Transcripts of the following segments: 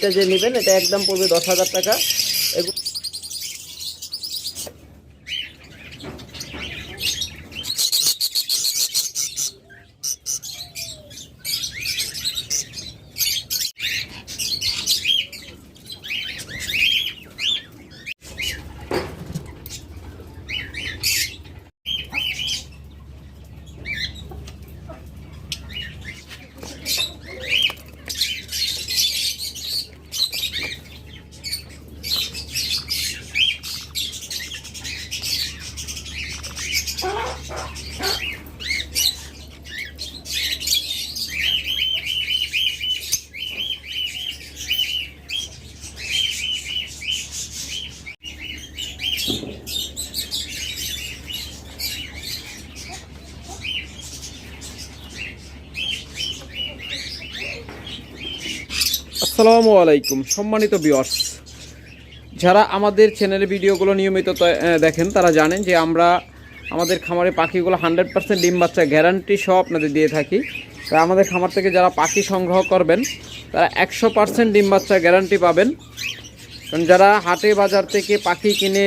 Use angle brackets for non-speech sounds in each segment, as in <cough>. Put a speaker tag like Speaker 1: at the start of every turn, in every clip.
Speaker 1: এইটা যে নেবেন এটা একদম পড়বে দশ হাজার টাকা। আসসালামু আলাইকুম, সম্মানিত বিয়ার্স যারা আমাদের চ্যানেলের ভিডিওগুলো নিয়মিত দেখেন, তারা জানেন যে আমরা আমাদের খামারে পাখিগুলো হান্ড্রেড পার্সেন্ট ডিম বাচ্চা গ্যারান্টি সহ আপনাদের দিয়ে থাকি। তাই আমাদের খামার থেকে যারা পাখি সংগ্রহ করবেন, তারা একশো পার্সেন্ট ডিম বাচ্চা গ্যারান্টি পাবেন। কারণ যারা হাটে বাজার থেকে পাখি কিনে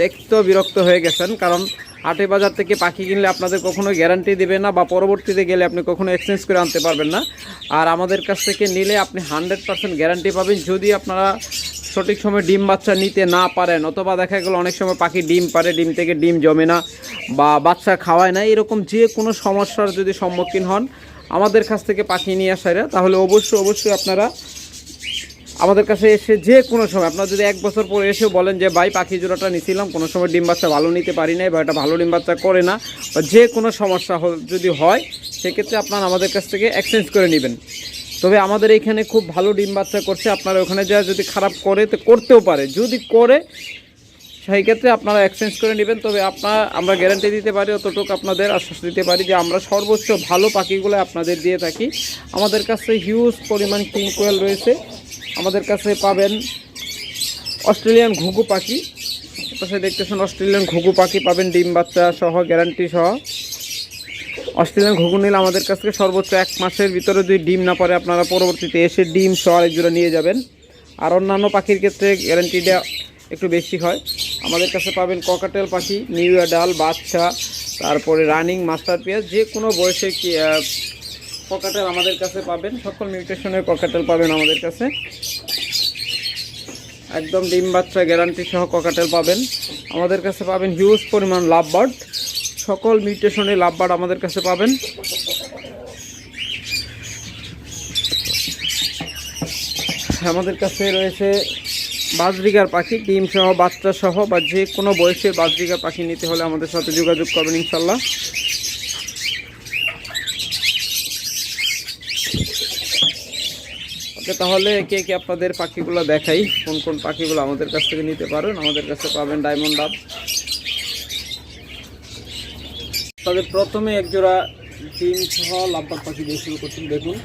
Speaker 1: দেখতেও বিরক্ত হয়ে গেছেন, কারণ হাটে বাজার থেকে পাখি কিনলে আপনাদের কখনো গ্যারান্টি দেবে না বা পরবর্তীতে গেলে আপনি কখনো এক্সচেঞ্জ করে আনতে পারবেন না। আর আমাদের কাছ থেকে নিলে আপনি হান্ড্রেড পার্সেন্ট গ্যারান্টি পাবেন। যদি আপনারা সঠিক সময় ডিম বাচ্চা নিতে না পারেন, অথবা দেখা গেলো অনেক সময় পাখি ডিম পারে, ডিম থেকে ডিম জমে না বা বাচ্চা খাওয়ায় না, এরকম যে কোনো সমস্যার যদি সম্মুখীন হন, আমাদের কাছ থেকে পাখি নিয়ে আসারা, তাহলে অবশ্যই অবশ্যই আপনারা আমাদের কাছে এসে যে কোনো সময়, আপনারা যদি এক বছর পরে এসে বলেন যে, ভাই, পাখি জোড়াটা নিছিলাম, কোনো সময় ডিম বাচ্চা ভালো নিতে পারি নাই বা এটা ভালো ডিম বাচ্চা করে না, বা যে কোনো সমস্যা যদি হয়, সেক্ষেত্রে আপনারা আমাদের কাছ থেকে এক্সচেঞ্জ করে নেবেন। তবে আমাদের এখানে খুব ভালো ডিম বাচ্চা করছে, আপনারা ওখানে যা যদি খারাপ করে, তো করতেও পারে। যদি করে সেই ক্ষেত্রে আপনারা এক্সচেঞ্জ করে নেবেন। তবে আপনার, আমরা গ্যারান্টি দিতে পারি, অতটুকু আপনাদের আশ্বাস দিতে পারি যে, আমরা সর্বোচ্চ ভালো পাখিগুলো আপনাদের দিয়ে থাকি। আমাদের কাছে হিউজ পরিমাণ কিং কোয়েল রয়েছে। আমাদের কাছে পাবেন অস্ট্রেলিয়ান ঘুঘু পাখি। পাশে দেখতেছেন অস্ট্রেলিয়ান ঘুঘু পাখি পাবেন, ডিম বাচ্চা সহ গ্যারান্টি সহ। অস্ট্রেলিয়ান ঘুঘু নিলে আমাদের কাছ থেকে সর্বোচ্চ এক মাসের ভিতরে যদি ডিম না পারে, আপনারা পরবর্তীতে এসে ডিম সহ এক জোড়া নিয়ে যাবেন। আর অন্যান্য পাখির ক্ষেত্রে গ্যারান্টিটা একটু বেশি হয়। আমাদের কাছে পাবেন ককাটেল পাখি, নিউ ডাল বাচ্চা, তারপরে রানিং মাস্টার পেঁয়াজ, যে কোনো বয়সে ককাটেল আমাদের কাছে পাবেন। সকল মিউটেশনের ককাটেল পাবেন আমাদের কাছে। একদম ডিম বাচ্চা গ্যারান্টি সহ ককাটেল পাবেন। আমাদের কাছে পাবেন হিউজ পরিমাণ লাভ বার্ড সকল মিউটেশনের লাভ বার্ড আমাদের কাছে পাবেন। আমাদের কাছে রয়েছে বাজরিগার পাখি, ডিম সহ, বাচ্চা সহ বা যে কোনো বয়সের বাজরিগার পাখি নিতে হলে আমাদের সাথে যোগাযোগ করবেন ইনশাল্লাহ ওকে তাহলে কে কে আপনাদের পাখিগুলো দেখাই? কোন কোন পাখিগুলো আমাদের কাছ থেকে নিতে পারেন? আমাদের কাছে পাবেন ডায়মন্ড ডাব। তাদের প্রথমে একজোড়া ডিম সহ লাভবাগ পাখি দিয়ে শুরু করছেন দেখুন।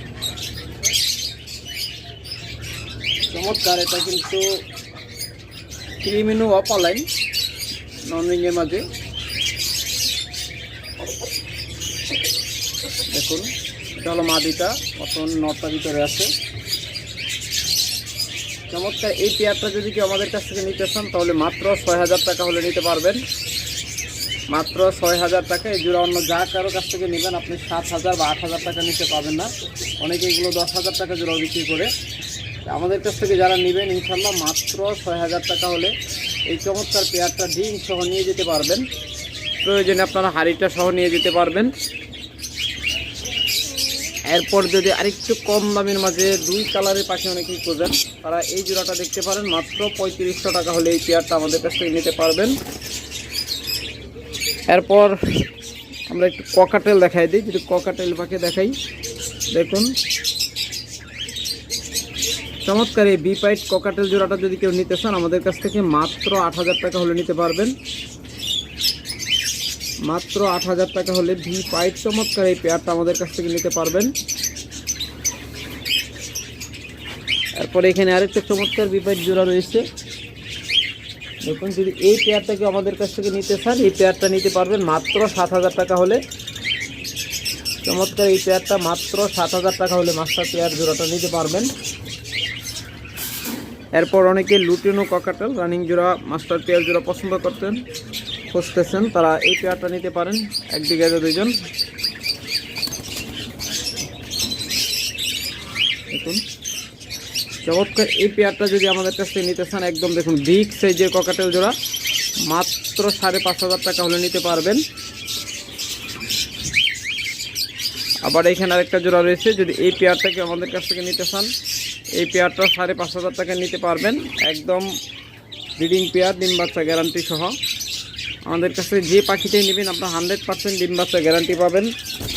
Speaker 1: চমৎকার, এটা কিন্তু ক্রিমিনু অপালাইন নন রিংয়ের মাঝে। দেখুন, এটা হলো মাদিটা মতন নটটা ভিতরে আছে। চমৎকার এই পেয়ারটা যদি কেউ আমাদের কাছ থেকে নিতে চান, তাহলে মাত্র ছয় হাজার টাকা হলে নিতে পারবেন। মাত্র ছয় হাজার টাকা, এই জোড়া অন্য যা কারও কাছ থেকে নেবেন, আপনি সাত হাজার বা আট হাজার টাকা নিতে পারবেন না। অনেকে এগুলো দশ হাজার টাকা জোড়া বিক্রি করে। আমাদের কাছ থেকে যারা নেবেন ইনশাল্লাহ মাত্র ছয় হাজার টাকা হলে এই চমৎকার পেয়ারটা ডিম সহ নিয়ে যেতে পারবেন। প্রয়োজনে আপনারা হাড়িটা সহ নিয়ে যেতে পারবেন। এরপর যদি আরেকটু কম দামের মাঝে দুই কালারের পাখি অনেকেই খোঁজেন, তারা এই জোড়াটা দেখতে পারেন। মাত্র পঁয়ত্রিশশো টাকা হলে এই পেয়ারটা আমাদের কাছ থেকে নিতে পারবেন। এরপর আমরা একটু ককাটেল দেখাই দিই, যদি ককাটেল পাখি দেখাই। দেখুন। চমৎকার এই বিপাইট ককাটেল জোড়াটা যদি কেউ নিতে চান, আমাদের কাছ থেকে মাত্র আট হাজার টাকা হলে নিতে পারবেন। মাত্র আট হাজার টাকা হলে ভি পাইট চমৎকার এই পেয়ারটা আমাদের কাছ থেকে নিতে পারবেন। এরপরে এখানে আরেকটা চমৎকার বিপাইট জোড়া রয়েছে। দেখুন, যদি এই পেয়ারটাকে আমাদের কাছ থেকে নিতে চান, এই পেয়ারটা নিতে পারবেন মাত্র সাত হাজার টাকা হলে। চমৎকার এই পেয়ারটা মাত্র সাত হাজার টাকা হলে মাস্টার পেয়ার জোড়াটা নিতে পারবেন। এরপর অনেকে লুটিনো ককাটেল রানিং জোড়া মাস্টার পেয়ার জোড়া পছন্দ করতেন। খুঁজতেছেন, তারা এই পেয়ারটা নিতে পারেন, এক একদিকে দুইজন। দেখুন, চমৎকার এই পেয়ারটা যদি আমাদের কাছ থেকে নিতে চান, একদম দেখুন বিগ সাইজের ককাটেল জোড়া, মাত্র সাড়ে পাঁচ হাজার টাকা হলে নিতে পারবেন। আবার এখানে আরেকটা জোড়া রয়েছে, যদি এই পেয়ারটাকে আমাদের কাছ থেকে নিতে চান, এই পেয়ারটা সাড়ে পাঁচ হাজার টাকা নিতে পারবেন। একদম ব্রিডিং পেয়ার, ডিম বাচ্চা গ্যারান্টি সহ। আমাদের কাছে যে পাখিটাই নেবেন, আপনার হান্ড্রেড পার্সেন্ট ডিম বাচ্চা গ্যারান্টি পাবেন।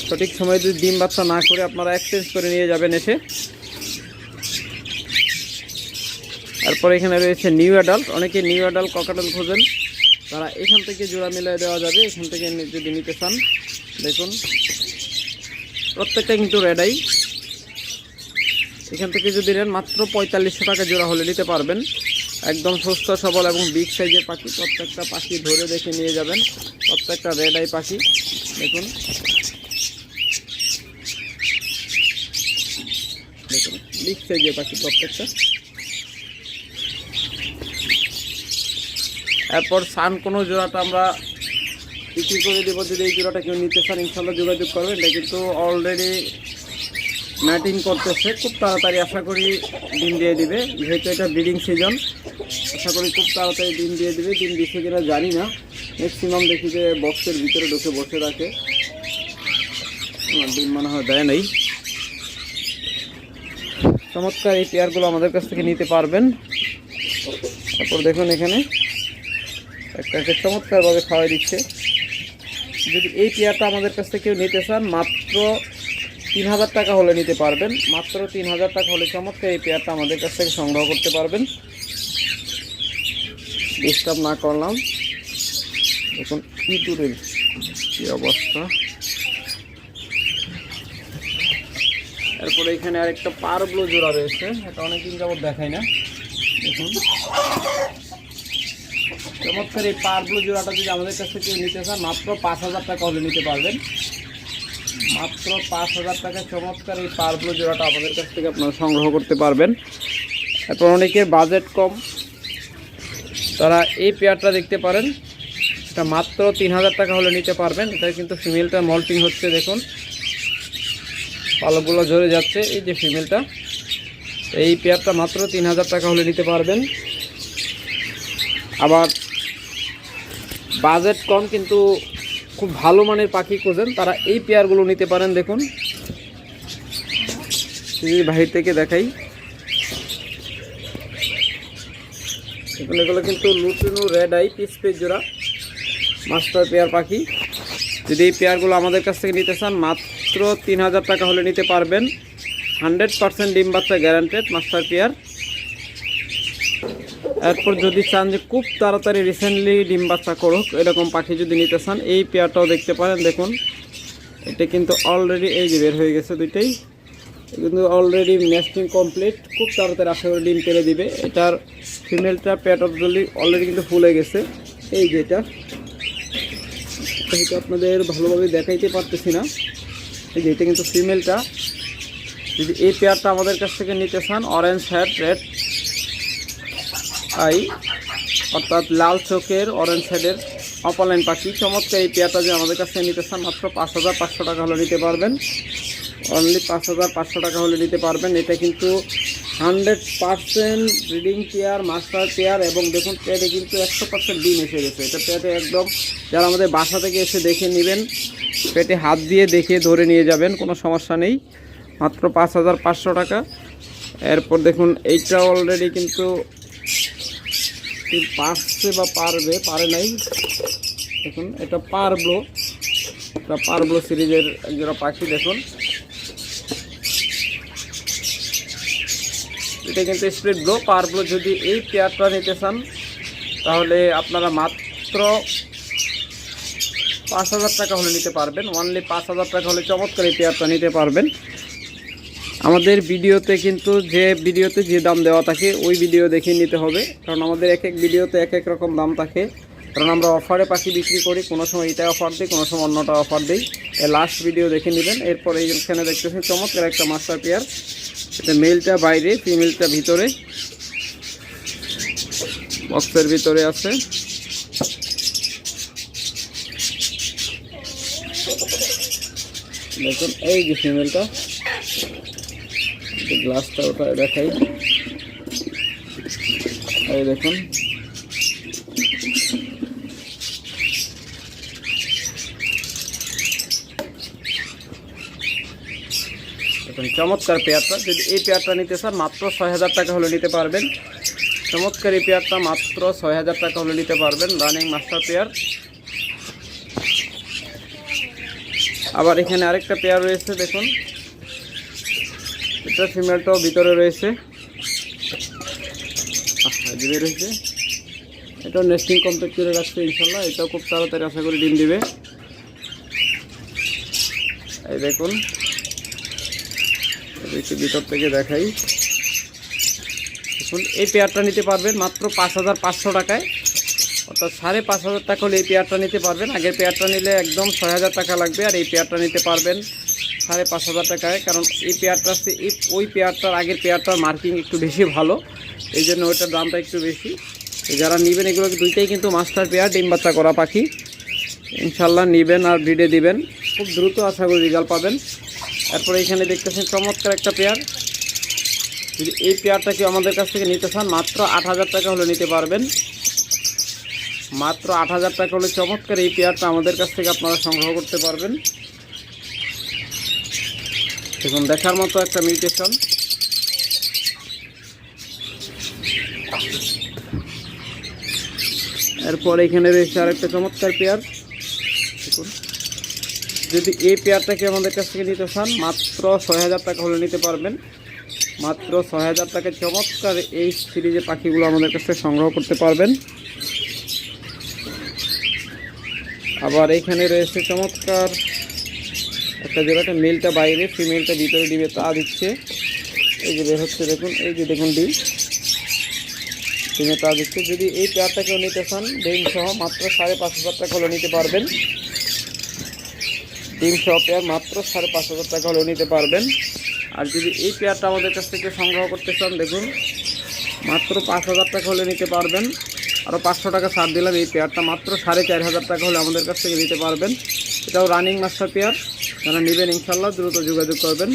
Speaker 1: সঠিক সময়ে যদি ডিম বাচ্চা না করে আপনারা এক্সচেঞ্জ করে নিয়ে যাবেন এসে। তারপর এখানে রয়েছে নিউ অ্যাডাল্ট অনেকে নিউ অ্যাডাল্ট ককাটাল খোঁজেন। তারা এখান থেকে জোড়া মিলিয়ে দেওয়া যাবে, এখান থেকে যদি নিতে চান, দেখুন। প্রত্যেকটা কিন্তু রেডাই এখান থেকে যদি নেন মাত্র পঁয়তাল্লিশশো টাকা জোড়া হলে নিতে পারবেন। একদম সুস্থ, সবল এবং বিগ সাইজের পাখি। প্রত্যেকটা পাখি ধরে দেখে নিয়ে যাবেন। প্রত্যেকটা রেড আই পাখি। দেখুন। দেখুন বিগ সাইজের পাখি প্রত্যেকটা। এরপর সান কোনো জোড়াটা আমরা বিক্রি করে দেবো। যদি এই জোড়াটা কেউ নিতে চান ইনশাল্লাহ যোগাযোগ করবেন। এটা কিন্তু অলরেডি ম্যাটিং করতেছে। খুব তাড়াতাড়ি আশা করি ডিম দিয়ে দিবে। যেহেতু এটা ব্রিডিং সিজন, আশা করি খুব তাড়াতাড়ি ডিম দিয়ে দিবে। ডিম দিচ্ছে কিনা জানি না। ম্যাক্সিমাম দেখি যে বক্সের ভিতরে ঢুকে বসে রাখে ডিম মনে হয় দেয় নাই। চমৎকার এই পেয়ারগুলো আমাদের কাছ থেকে নিতে পারবেন। তারপর দেখুন এখানে একটাকে চমৎকারভাবে খাওয়াই দিচ্ছে। যদি এই পেয়ারটা আমাদের কাছ থেকে নিতে চান, মাত্র তিন হাজার টাকা হলে নিতে পারবেন। মাত্র তিন হাজার টাকা হলে চমৎকার এই পেয়ারটা আমাদের কাছ থেকে সংগ্রহ করতে পারবেন। ডিস্টার্ব না করলাম। এখন দেখুন ইঁদুরের কি অবস্থা। এরপরে এখানে আর আরেকটা পারব্লো জোড়া রয়েছে। এটা অনেকদিন যাবত দেখাই না। দেখুন। চমৎকার এই পারব্লো জোড়াটা যদি আমাদের কাছ থেকে নিতে চান, মাত্র পাঁচ হাজার টাকা হলে নিতে পারবেন। মাত্র পাঁচ হাজার টাকা চমৎকার এই পারব্লো জোড়াটা আমাদের কাছ থেকে আপনারা সংগ্রহ করতে পারবেন। এরপর অনেকের বাজেট কম। তারা এই পেয়ারটা দেখতে পারেন। এটা মাত্র তিন হাজার টাকা হলে নিতে পারবেন। এটা কিন্তু ফিমেলটা মল্টিং হচ্ছে, দেখুন। পালকগুলো ঝরে যাচ্ছে, এই যে ফিমেলটা। এই পেয়ারটা মাত্র তিন হাজার টাকা হলে নিতে পারবেন। আবার বাজেট কম, কিন্তু খুব ভালো মানের পাখি খোঁজেন। তারা এই পেয়ারগুলো নিতে পারেন, দেখুন। যদি বাহির থেকে দেখাই। এগুলো কিন্তু lutino red eye piece page জোড়া মাস্টার পেয়ার পাখি। যদি এই পেয়ারগুলো আমাদের কাছ থেকে নিতে চান, মাত্র তিন হাজার টাকা হলে নিতে পারবেন। হান্ড্রেড পার্সেন্ট ডিম বাচ্চা গ্যারান্টেড মাস্টার পেয়ার। এরপর যদি চান যে খুব তাড়াতাড়ি রিসেন্টলি ডিম বাচ্চা করুক, এরকম পাখি যদি নিতে চান, এই পেয়ারটাও দেখতে পারেন। দেখুন, এটা কিন্তু অলরেডি এই যে বের হয়ে গেছে দুইটাই। কিন্তু অলরেডি নেস্টিং কমপ্লিট খুব তাড়াতাড়ি আশা করে ডিম পেরে দিবে। এটার ফিমেলটা পেট অফ অলরেডি কিন্তু ফুলে গেছে। এই যে এটা। এটা আপনাদের ভালোভাবে দেখাইতে পারতেছি না। এই যে এটা কিন্তু ফিমেলটা যদি এই পেয়ারটা আমাদের কাছ থেকে নিতে চান অরেঞ্জ হ্যাট রেড আই, অর্থাৎ লাল চোখের অরেঞ্জ হেডের অপালাইন পাখি। চমৎকার এই পেয়ারটা যে আমাদের কাছ নিতে চান, মাত্র পাঁচ হাজার পাঁচশো টাকা হলে নিতে পারবেন। অনলি পাঁচ হাজার পাঁচশো টাকা হলে নিতে পারবেন। এটা কিন্তু hundred percent breeding pair, master pair এবং দেখুন পেটে কিন্তু একশো পার্সেন্ট ডিম এসে গেছে। এটা পেটে একদম যারা আমাদের বাসা থেকে এসে দেখে নেবেন, পেটে হাত দিয়ে দেখে ধরে নিয়ে যাবেন, কোনো সমস্যা নেই। মাত্র পাঁচ হাজার পাঁচশো টাকা। এরপর দেখুন, এইটা অলরেডি কিন্তু কি পারছে বা পারবে, পারে নাই। দেখুন, এটা পারব এটা পারব সিরিজের একজোড়া পাখি, দেখুন। এটা কিন্তু স্প্লিট ব্লো। পারব যদি এই পেয়ারটা নিতে চান, তাহলে আপনারা মাত্র পাঁচ হাজার টাকা হলে নিতে পারবেন। অনলি পাঁচ হাজার টাকা হলে চমৎকার এই পেয়ারটা নিতে পারবেন। আমাদের ভিডিওতে কিন্তু যে ভিডিওতে যে দাম দেওয়া থাকে, ওই ভিডিও দেখে নিতে হবে। কারণ আমাদের এক এক ভিডিওতে এক এক রকম দাম থাকে। কারণ আমরা অফারে পাখি বিক্রি করি, কোনো সময় এটা অফার দিই, কোনো সময় অন্যটা অফার দিই। লাস্ট ভিডিও দেখে নেবেন। এরপর এইখানে দেখতেছেন, চমৎকার একটা মাস্টার পেয়ার এটা মেলটা বাইরে ফিমেলটা ভিতরে। বক্সের ভিতরে আছে। দেখুন, এই যে ফিমেলটা গ্লাসটা ওটা দেখাই। এই দেখুন। চমৎকার পেয়ারটা। যদি এই পেয়ারটা নিতে চান, মাত্র ছয় হাজার টাকা হলে নিতে পারবেন। চমৎকার এই পেয়ারটা মাত্র ছয় হাজার টাকা হলে নিতে পারবেন, রানিং মাস্টার পেয়ার। আবার এখানে আরেকটা পেয়ার রয়েছে, দেখুন। এটা ফিমেলটাও ভিতরে রয়েছে। রয়েছে এটাও নেস্টিং কমপ্লিট করে রাখছে ইনশাল্লাহ। এটাও খুব তাড়াতাড়ি আশা করি ডিম দিবে। এই দেখুন। একটু ভিতর থেকে দেখাই। দেখুন, এই পেয়ারটা নিতে পারবেন মাত্র পাঁচ হাজার পাঁচশো টাকায়। অর্থাৎ সাড়ে পাঁচ হাজার টাকা হলে এই পেয়ারটা নিতে পারবেন। আগের পেয়ারটা নিলে একদম ছয় হাজার টাকা লাগবে আর এই পেয়ারটা নিতে পারবেন সাড়ে পাঁচ হাজার টাকায়, কারণ এই পেয়ারটা হচ্ছে এই, ওই পেয়ারটার আগের পেয়ারটার মার্কিং একটু বেশি ভালো, এই জন্য ওইটার দামটা একটু বেশি। যারা নেবেন এগুলো দুইটাই কিন্তু মাস্টার পেয়ার, ডিম বাচ্চা করা পাখি। ইনশাল্লাহ নেবেন আর ব্রিডে দিবেন। খুব দ্রুত আশা করি রেজাল্ট পাবেন। তারপরে এখানে দেখতেছেন চমৎকার একটা পেয়ার। যদি এই পেয়ারটা কেউ আমাদের কাছ থেকে নিতে চান, মাত্র আট হাজার টাকা হলে নিতে পারবেন। মাত্র আট হাজার টাকা হলে চমৎকার এই পেয়ারটা আমাদের কাছ থেকে আপনারা সংগ্রহ করতে পারবেন। দেখুন দেখার মতো একটা মিউটেশন। এরপর এখানে রয়েছে আরেকটা চমৎকার পেয়ার। দেখুন। যদি এই পেয়ারটাকে আমাদের কাছ থেকে নিতে চান, মাত্র ছয় হাজার টাকা হলে নিতে পারবেন। মাত্র ছয় হাজার টাকায় চমৎকার এই সিরিজে পাখিগুলো আমাদের কাছ থেকে সংগ্রহ করতে পারবেন। আবার এইখানে রয়েছে চমৎকার একটা জোড়াটা মেলটা বাইরে ফিমেলটা ভিতরে ডিমে তা দিচ্ছে। এই যে বের হচ্ছে, দেখুন, এই যে দেখুন ডিম। ডিমে তা দিচ্ছে। যদি এই পেয়ারটাকেও নিতে চান ডিম সহ মাত্র সাড়ে পাঁচ হাজার টাকা হলে নিতে পারবেন। ডিম সহ পেয়ার মাত্র সাড়ে পাঁচ হাজার টাকা হলেও নিতে পারবেন। আর যদি এই পেয়ারটা আমাদের কাছ থেকে সংগ্রহ করতে চান, দেখুন, মাত্র পাঁচ হাজার টাকা হলে নিতে পারবেন। আরও পাঁচশো টাকা ছাড় দিলাম, এই পেয়ারটা মাত্র সাড়ে চার হাজার টাকা হলে আমাদের কাছ থেকে নিতে পারবেন। এটাও রানিং মাস্টার পেয়ার যারা নেবেন ইনশাল্লাহ দ্রুত যোগাযোগ করবেন।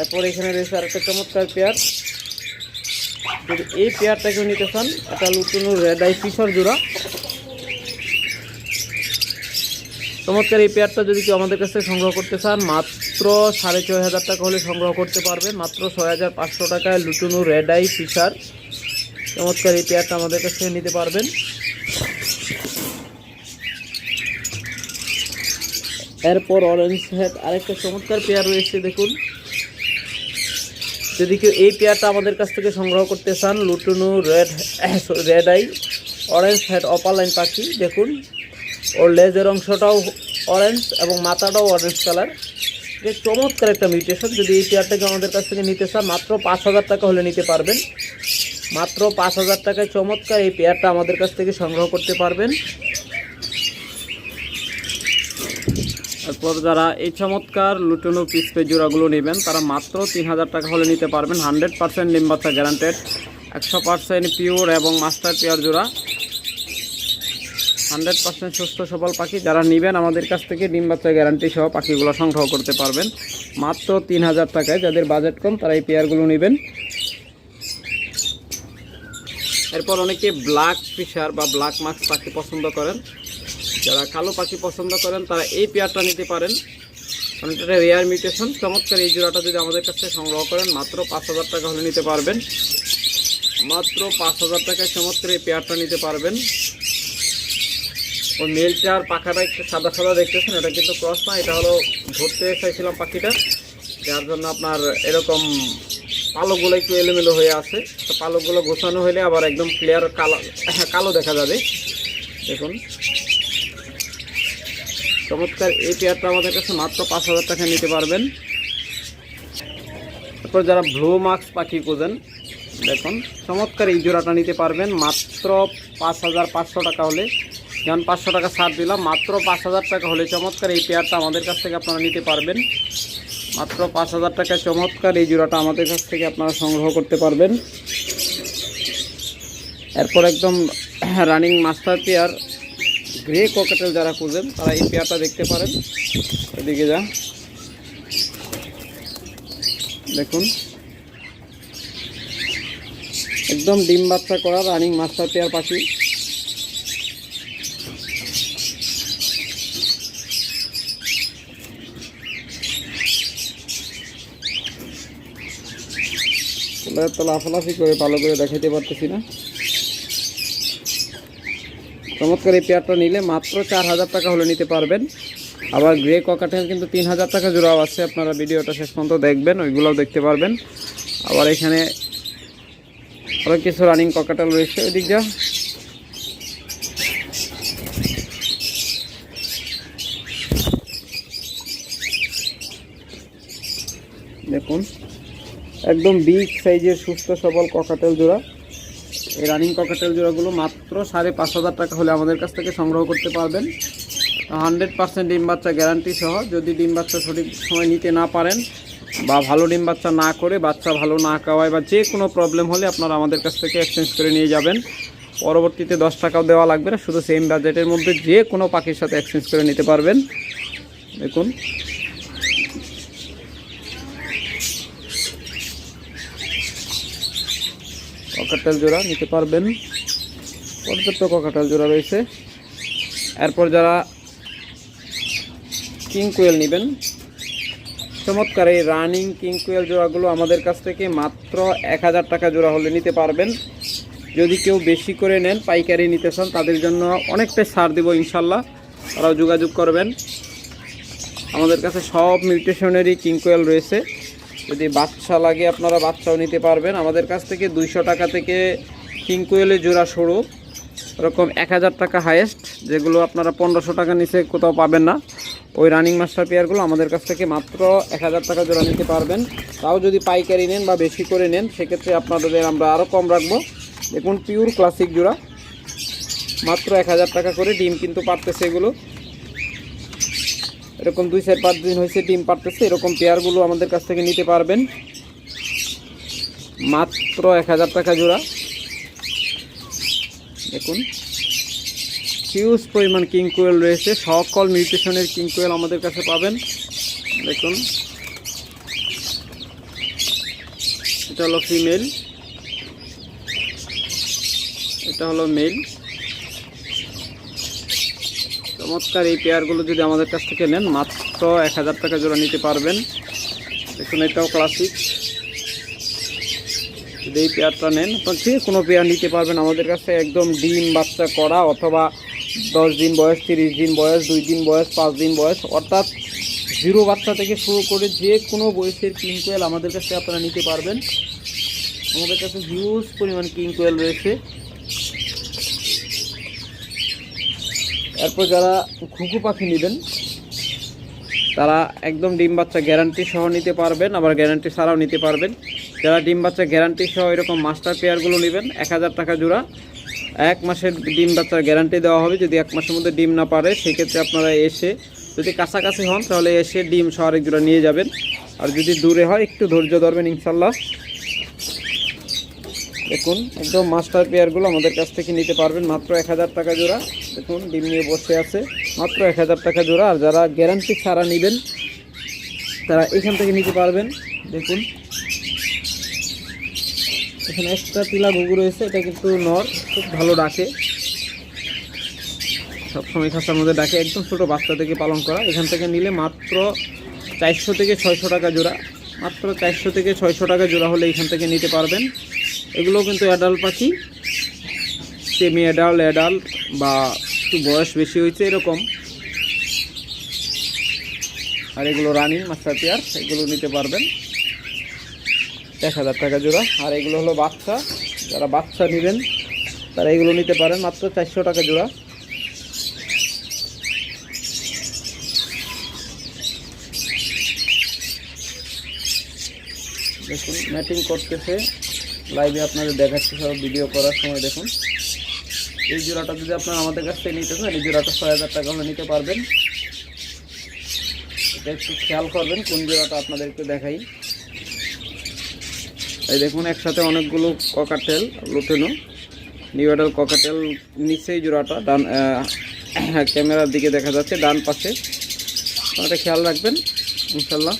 Speaker 1: এরপর এখানে রয়েছে আরেকটা চমৎকার পেয়ার। যদি এই পেয়ারটাকেও নিতে চান, এটা লুটুনুর রেড আই পিসর জোড়া। চমৎকার এই পেয়ারটা যদি কেউ আমাদের কাছে সংগ্রহ করতে চান, মাত্র সাড়ে ছয় হাজার টাকা হলে সংগ্রহ করতে পারবেন। মাত্র ছয় হাজার পাঁচশো টাকায় লুটুনু রেড আই ফিশার। চমৎকার এই পেয়ারটা আমাদের কাছ নিতে পারবেন। এরপর অরেঞ্জ হেড আরেকটা চমৎকার পেয়ার রয়েছে, দেখুন। যদি কেউ এই পেয়ারটা আমাদের কাছ থেকে সংগ্রহ করতে চান, lutino red red eye orange head opaline পাখি, দেখুন। ওর লেজের অংশটাও অরেঞ্জ এবং মাথাটাও অরেঞ্জ কালার যে চমৎকার একটা মিউটেশন যদি এই পেয়ারটাকে আমাদের কাছ থেকে নিতে চান, মাত্র পাঁচ হাজার টাকা হলে নিতে পারবেন। মাত্র পাঁচ হাজার টাকায় চমৎকার এই পেয়ারটা আমাদের কাছ থেকে সংগ্রহ করতে পারবেন। তারপর যারা এই চমৎকার লুটনো পিসপে জোড়াগুলো নেবেন, তারা মাত্র তিন হাজার টাকা হলে নিতে পারবেন। হান্ড্রেড পার্সেন্ট ডিম গ্যারান্টেড। একশো পার্সেন্ট পিওর এবং মাস্টার পেয়ার জোড়া। হান্ড্রেড পার্সেন্ট সুস্থ সবল পাখি। যারা নেবেন আমাদের কাছ থেকে ডিম বাচ্চা গ্যারান্টি সহ পাখিগুলো সংগ্রহ করতে পারবেন। মাত্র তিন হাজার টাকায় যাদের বাজেট কম, তারা এই পেয়ারগুলো নেবেন। এরপর অনেকে ব্ল্যাক ফিশার বা ব্ল্যাক মাস্ক পাখি পছন্দ করেন। যারা কালো পাখি পছন্দ করেন, তারা এই পেয়ারটা নিতে পারেন। কারণ এটা রেয়ার মিউটেশন চমৎকার এই জোড়াটা যদি আমাদের কাছ সংগ্রহ করেন, মাত্র পাঁচ হাজার টাকা হলে নিতে পারবেন। মাত্র পাঁচ হাজার টাকায় চমৎকার এই পেয়ারটা নিতে পারবেন। ওই মেলটার পাখাটা একটু সাদা সাদা দেখতেছেন, এটা কিন্তু ক্রস না, এটা হলো ধরতে চাইছিলাম পাখিটা। যার জন্য আপনার এরকম পালকগুলো একটু এলোমেলো হয়ে আছে। তো পালকগুলো গোছানো হলে আবার একদম ক্লিয়ার কালো কালো দেখা যাবে। দেখুন। চমৎকার এই পেয়ারটা আমাদের কাছে মাত্র পাঁচ হাজার টাকা নিতে পারবেন। তারপর যারা ব্লু মাস্ক পাখি খোঁজেন, দেখুন, চমৎকার এই জোড়াটা নিতে পারবেন। মাত্র পাঁচ হাজার পাঁচশো টাকা হলে, যেমন পাঁচশো টাকা ছাড় দিলাম, মাত্র পাঁচ হাজার টাকা হলে চমৎকার এই পেয়ারটা আমাদের কাছ থেকে আপনারা নিতে পারবেন। মাত্র পাঁচ হাজার টাকায় চমৎকার এই জোড়াটা আমাদের কাছ থেকে আপনারা সংগ্রহ করতে পারবেন। এরপর একদম <clears throat> running master pair grey cockatiel যারা খুঁজেন, তারা এই পেয়ারটা দেখতে পারেন। এদিকে যা দেখুন। একদম ডিম বাচ্চা করা রানিং মাস্টার পেয়ার পাখি। তো লাফালাফি করে ভালো করে দেখাতে পারতেছি না। চমৎকার এই পেয়ারটা নিলে মাত্র চার হাজার টাকা হলে নিতে পারবেন। আবার গ্রে ককাটেল কিন্তু তিন হাজার টাকা জোড়াও আছে, আপনারা ভিডিওটা শেষ পর্যন্ত দেখবেন, ওইগুলোও দেখতে পারবেন। আবার এখানে আরও কিছু রানিং ককাটেল রয়েছে ওই দিক যা দেখুন, একদম বিগ সাইজের সুস্থ সবল ককাটেল জোড়া। এই রানিং ককাটেল জোড়াগুলো মাত্র সাড়ে পাঁচ হাজার টাকা হলে আমাদের কাছ থেকে সংগ্রহ করতে পারবেন। হান্ড্রেড পার্সেন্ট ডিম বাচ্চা গ্যারান্টি সহ, যদি ডিম বাচ্চা সঠিক সময় নিতে না পারেন বা ভালো ডিম বাচ্চা না করে বাচ্চা ভালো না খাওয়ায় বা যে কোনো প্রবলেম হলে আপনারা আমাদের কাছ থেকে এক্সচেঞ্জ করে নিয়ে যাবেন। পরবর্তীতে দশ টাকাও দেওয়া লাগবে না, শুধু সেম বাজেটের মধ্যে যে কোনো পাখির সাথে এক্সচেঞ্জ করে নিতে পারবেন। দেখুন। ককাটাল জোড়া নিতে পারবেন। পর্যাপ্ত ককাটাল জোড়া রয়েছে। এরপর যারা কিং কোয়েল নেবেন, চমৎকার এই রানিং কিং কোয়েল জোড়াগুলো আমাদের কাছ থেকে মাত্র এক হাজার টাকা জোড়া হলে নিতে পারবেন। যদি কেউ বেশি করে নেন, পাইকারি নিতে চান, তাদের জন্য অনেকটাই ছাড় দেবো ইনশাল্লাহ। তারাও যোগাযোগ করবেন। আমাদের কাছে সব মিউটেশনেরই কিং কোয়েল রয়েছে। যদি বাচ্চা লাগে আপনারা বাচ্চাও নিতে পারবেন। আমাদের কাছ থেকে দুইশো টাকা থেকে কিং কোয়েলের জোড়া সরু। এরকম এক হাজার টাকা হাইয়েস্ট যেগুলো আপনারা পনেরোশো টাকা নিচে কোথাও পাবেন না। ওই রানিং মাস্টার পেয়ারগুলো আমাদের কাছ থেকে মাত্র এক হাজার টাকা জোড়া নিতে পারবেন। তাও যদি পাইকারি নেন বা বেশি করে নেন, সেক্ষেত্রে আপনাদের আমরা আরও কম রাখব। দেখুন পিওর ক্লাসিক জোড়া। মাত্র এক হাজার টাকা করে ডিম কিন্তু পারতেছে এগুলো। এরকম দুই চার পাঁচ দিন হয়েছে ডিম পারতেছে এরকম পেয়ারগুলো আমাদের কাছ থেকে নিতে পারবেন। মাত্র এক হাজার টাকা জোড়া। দেখুন হিউজ পরিমাণ কিংকুয়েল রয়েছে, সকল মিউটেশনের কিংকুয়েল আমাদের কাছে পাবেন। দেখুন, এটা হলো ফিমেল এটা হলো মেল চমৎকার এই পেয়ারগুলো যদি আমাদের কাছ থেকে নেন, মাত্র এক হাজার টাকা জোড়া নিতে পারবেন। দেখুন, এটাও ক্লাসিক যদি এই পেয়ারটা নেন যে কোনো পেয়ার নিতে পারবেন আমাদের কাছে। একদম ডিম বাচ্চা করা অথবা দশ দিন বয়স, তিরিশ দিন বয়স, দুই দিন বয়স, পাঁচ দিন বয়স, অর্থাৎ জিরো বাচ্চা থেকে শুরু করে যে কোনো বয়সের কিং কোয়েল আমাদের কাছে আপনারা নিতে পারবেন। আমাদের কাছে হিউজ পরিমাণ কিং কোয়েল রয়েছে। এরপর যারা ঘুঘু পাখি নেবেন, তারা একদম ডিম বাচ্চা গ্যারান্টি সহ নিতে পারবেন, আবার গ্যারান্টি ছাড়াও নিতে পারবেন। যারা ডিম বাচ্চা গ্যারান্টি সহ এরকম মাস্টার পেয়ারগুলো নেবেন, এক হাজার টাকা জোড়া। এক মাসের ডিম বাচ্চার গ্যারান্টি দেওয়া হবে, যদি এক মাসের মধ্যে ডিম না পারে, সেক্ষেত্রে আপনারা এসে যদি কাছাকাছি হন, তাহলে এসে ডিম সহ আরেক জোড়া নিয়ে যাবেন। আর যদি দূরে হয়, একটু ধৈর্য ধরবেন, ইনশাল্লাহ। দেখুন, একদম মাস্টার পেয়ারগুলো আমাদের কাছ থেকে নিতে পারবেন, মাত্র এক হাজার টাকা জোড়া। দেখুন, ডিম নিয়ে বসে আছে, মাত্র এক হাজার টাকা জোড়া। আর যারা গ্যারান্টি ছাড়া নেবেন, তারা এখান থেকে নিতে পারবেন। দেখুন, এখানে একটা তিলা ঘুঘু রয়েছে, এটা কিন্তু নর, খুব ভালো ডাকে। সবসময় খাঁচার মধ্যে ডাকে, একদম ছোটো বাচ্চা থেকে পালন করা। এখান থেকে নিলে মাত্র চারশো থেকে ছয়শো টাকা জোড়া। মাত্র চারশো থেকে ছয়শো টাকা জোড়া হলে এখান থেকে নিতে পারবেন। এগুলো কিন্তু অ্যাডাল্ট পাখি। সেমি অ্যাডাল্ট অ্যাডাল্ট বা একটু বয়স বেশি হয়েছে এরকম। আর এগুলো রানিং, মাস্টার পেয়ার, এগুলো নিতে পারবেন। এক হাজার টাকা জোড়া। আর এগুলো হলো বাচ্চা। যারা বাচ্চা নেবেন, তারা এগুলো নিতে পারেন মাত্র চারশো টাকা জোড়া। দেখুন ম্যাটিং করতেছে। লাইভে আপনাদের দেখাচ্ছি সব ভিডিও করার সময় দেখুন। এই জোড়াটা যদি আপনারা আমাদের কাছ থেকে নিতে চান, এই জোড়াটা ছয় হাজার টাকা হলে নিতে পারবেন। এটা একটু খেয়াল করবেন, কোন জোড়াটা আপনাদেরকে দেখাই। এই দেখুন, একসাথে অনেকগুলো ককাটেল লুটেনো। নিউডাল ককাটেল নিচেই জোড়াটা। ডান <coughs> ক্যামেরার দিকে দেখা যাচ্ছে, ডান পাশে। আপনারা খেয়াল রাখবেন, ইনশাল্লাহ।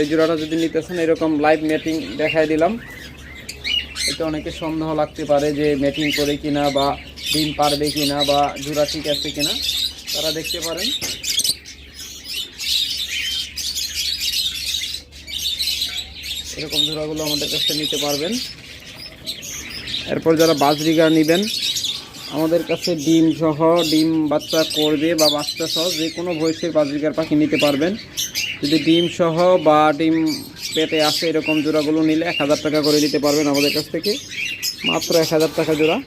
Speaker 1: এই জোড়াটা যদি নিতেছেন এরকম লাইভ ম্যাটিং দেখাই দিলাম। এতে অনেকে সন্দেহ লাগতে পারে যে ম্যাটিং করে কিনা বা ডিম পারবে কিনা বা জোড়া ঠিক আছে কিনা। তারা দেখতে পারেন। এরকম জোড়াগুলো আমাদের কাছ নিতে পারবেন। এরপর যারা বাজরিগা নেবেন, আমাদের কাছে ডিম সহ ডিম বাচ্চা করবে বা বাচ্চা সহ যে কোনো বয়সের বাজরিগার পাখি নিতে পারবেন। যদি ডিম সহ বা ডিম পেটে আসে এরকম জোড়াগুলো নিলে এক হাজার টাকা করে দিতে পারবেন আমাদের কাছ থেকে। মাত্র এক হাজার টাকা জোড়া।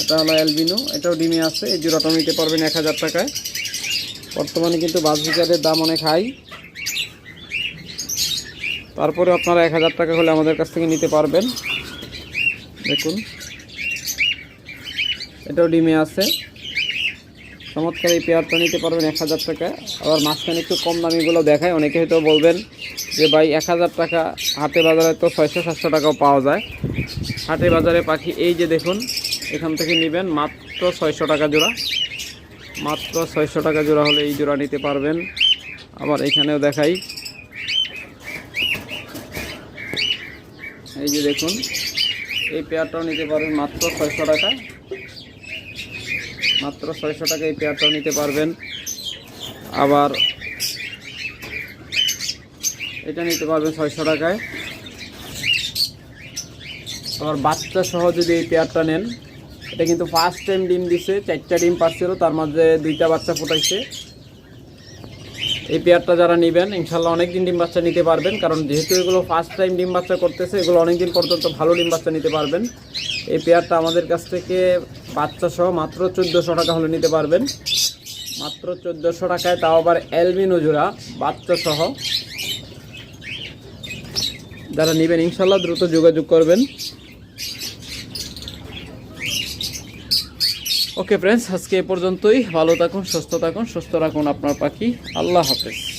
Speaker 1: এটা হলো অ্যালবিনো, এটাও ডিমে আছে, এই জোড়াটাও নিতে পারবেন এক হাজার টাকায়। বর্তমানে কিন্তু বাজরিকারের দাম অনেক হাই। তারপরে আপনারা এক হাজার টাকা হলে আমাদের কাছ থেকে নিতে পারবেন। দেখুন। এটাও ডিমে আছে। চমৎকার এই পেয়ারটা নিতে পারবেন এক হাজার টাকা। আবার মাঝখানে একটু কম দামিগুলো দেখায়, অনেকে হয়তো বলবেন যে ভাই এক হাজার টাকা, হাটে বাজারে তো ছয়শো, সাতশো টাকাও পাওয়া যায়। হাটে বাজারে পাখি, এই যে দেখুন, এখান থেকে নেবেন মাত্র ছয়শো টাকা জোড়া। মাত্র ছয়শো টাকা জোড়া হলে এই জোড়া নিতে পারবেন। আবার এখানেও দেখাই। এই যে দেখুন, এই পেয়ারটাও নিতে পারবেন মাত্র ছয়শো টাকা। মাত্র ছয়শো টাকা এই পেয়ারটাও নিতে পারবেন। আবার এটা নিতে পারবেন ছয়শো টাকায়। আবার বাচ্চা সহ যদি এই পেয়ারটা নেন, এটা কিন্তু ফার্স্ট টাইম ডিম দিছে, চারটা ডিম পাচ্ছিল তার মধ্যে দুইটা বাচ্চা ফোটাইছে। এই পেয়ারটা যারা নেবেন, ইনশাল্লাহ অনেক দিন ডিম বাচ্চা নিতে পারবেন, কারণ যেহেতু এগুলো ফার্স্ট টাইম ডিম বাচ্চা করতেছে, এগুলো অনেক দিন পর্যন্ত ভালো ডিম বাচ্চা নিতে পারবেন। এই পেয়ারটা আমাদের কাছ থেকে বাচ্চা সহ মাত্র চোদ্দোশো টাকা হলে নিতে পারবেন। মাত্র চোদ্দোশো টাকায় তাও আবার অ্যালবিনো জোড়া বাচ্চা সহ। যারা নেবেন, ইনশাল্লাহ দ্রুত যোগাযোগ করবেন। ওকে ফ্রেন্ডস আজকে এ পর্যন্তই। ভালো থাকুন, সুস্থ থাকুন, সুস্থ রাখুন আপনার পাখি। আল্লাহ হাফেজ।